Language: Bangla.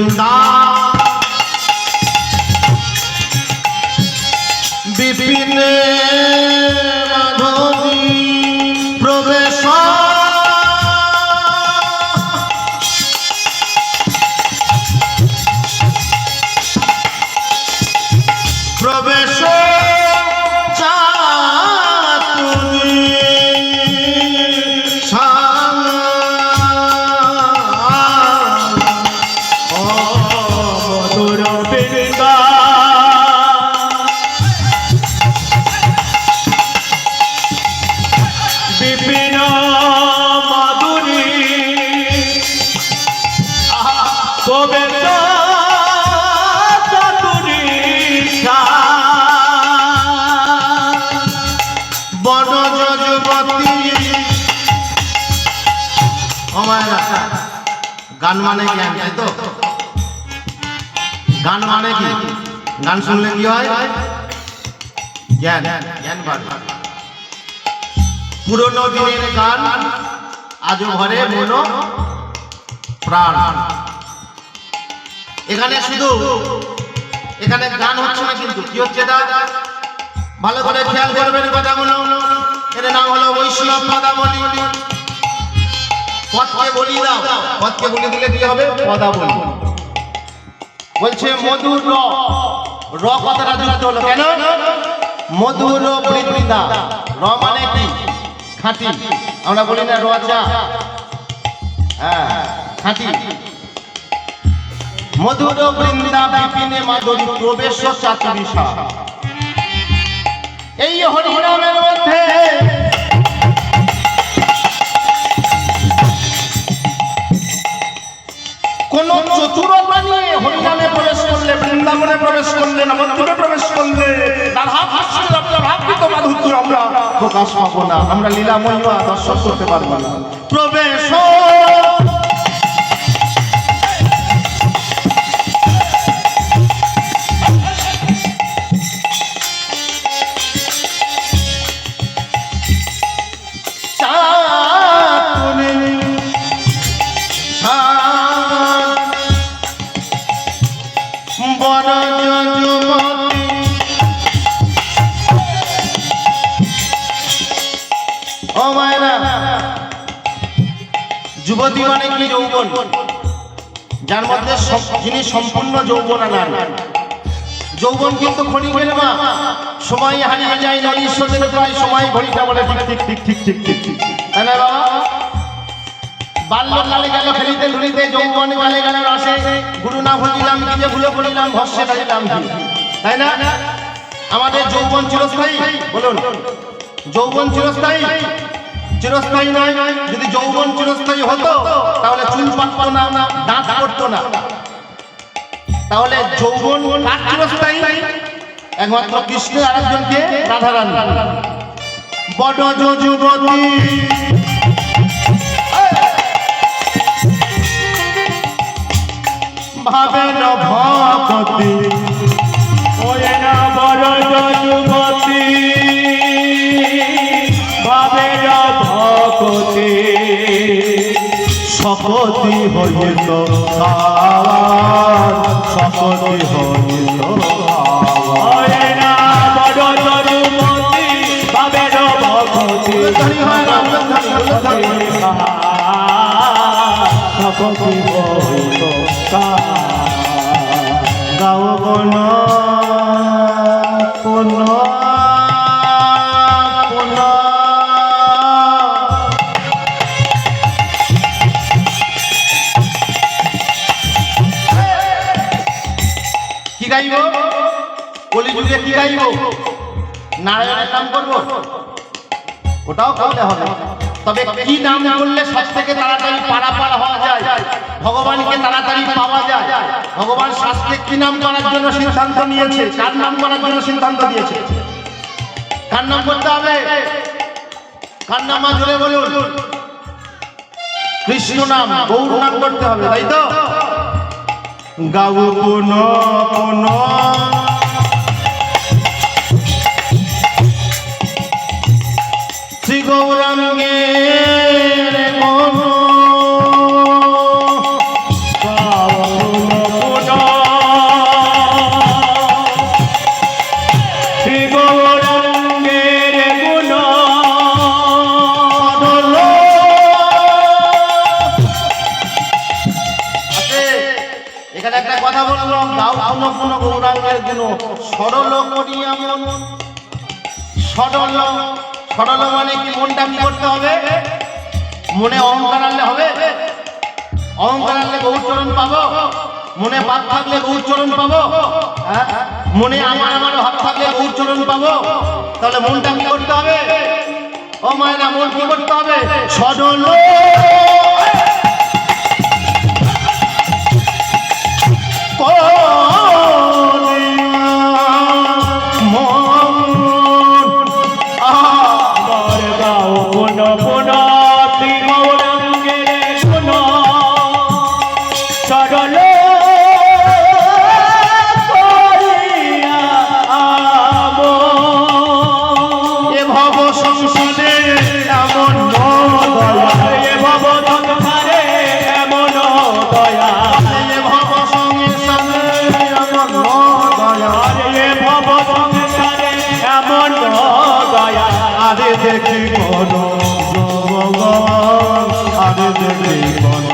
বৃন্দা আমার গান মানে জ্ঞান তাই তো? গান মানে কি? গান শুনলে কি হয়? জ্ঞান জ্ঞান বাড়ে। পুরনো দিনের গান, আজও ঘরে মনো প্রাণ। এখানে শুধু এখানে গান হচ্ছে না কিন্তু। কি হচ্ছে এটা? ভালো করে খেয়াল করবেন কথাগুলো। এর নাম হলো বৈষ্ণব পদাবলী। পথকে বলি দাও। পথকে বলি দিলে কি হবে? পদাবলী। বলছে, মধুর র। র কথাটা যুক্ত হলো কেন? মধুর বৃন্দা র মানে কি? খাঁটি। আমরা বলি না রচা। হ্যাঁ খাঁটি। মধুর বৃন্দা বিপিনে মাধুরী প্রবেশ চাতুরিষা। এই হরিনামের মধ্যে কোন চতুর নিয়ে হরিনামে প্রবেশ করলে, বৃন্দাবনে প্রবেশ করলে, নবদ্বীপে প্রবেশ করলে আমরা প্রকাশ পাবো না। আমরা লীলা মহিমা দর্শন করতে পারব না। প্রবেশ! ও মায়েরা। যুবতী মানে কি যৌবন? যার মধ্যে যিনি সম্পূর্ণ যৌবন আনার যৌবন কিন্তু ক্ষণিকের মা। সময় হারিয়ে যায় নদীশ্বরের প্রায় সময় ঘড়িটা বলে ঠিক ঠিক ঠিক ঠিক ঠিক ঠিক তাই না বাবা? বাল্যকালে গেল খেলিতে ধুলিতে যৌবন কালে গেল রসে। গুরু না ভুলিলাম, কি যে ভুলে পড়িলাম ভস্যে কালিলাম কি তাই না? আমাদের যৌবন চিরস্থায়ী। বলুন। যৌবন চিরস্থায়ী। চিরস্থায়ী নয়। যদি যৌবন চিরস্থায়ী হতো, তাহলে চুল পাকতো না, দাঁত পড়তো না। তাহলে যৌবন চিরস্থায়ী একমাত্র কৃষ্ণ আরেকজনকে রাধা রানী। বড় যুবতী ভাবেন ভক্তি। সকতি হইত সকতি হইত গাও বন গাইব? কলিযুগে কি গাইব? নারায়ণের নাম করব? ওটাও করলে হবে। তবে কি নাম করলে সব থেকে তাড়াতাড়ি পারাপার হওয়া যায়? ভগবানকে তাড়াতাড়ি পাওয়া যায়। ভগবান শাস্ত্রে কি নাম করার জন্য সিদ্ধান্ত নিয়েছে? কার নাম করার জন্য সিদ্ধান্ত দিয়েছে? কার নাম করতে হবে? কার নাম জোরে বলুন? কৃষ্ণ নাম, গৌর নাম করতে হবে, তাই তো? গাও পুন পুন। শ্রী গৌরাঙ্গের এখানে একটা কথা বলল গাও কোনো কোনো গৌরাঙ্গের গুণ সরল করি এমন সরল সরল মানে কি মনটা কি করতে হবে? মনে অহংকার আনলে হবে? অহংকার আনলে গৌচরণ পাবো? মনে পাপ থাকলে গৌচরণ পাবো? হ্যাঁ? মনে আমার আমার ভাব থাকলে গৌচরণ পাবো? তাহলে মনটা কি করতে হবে? ও মায়েরা, মন কি করতে হবে? সরল। ভগবান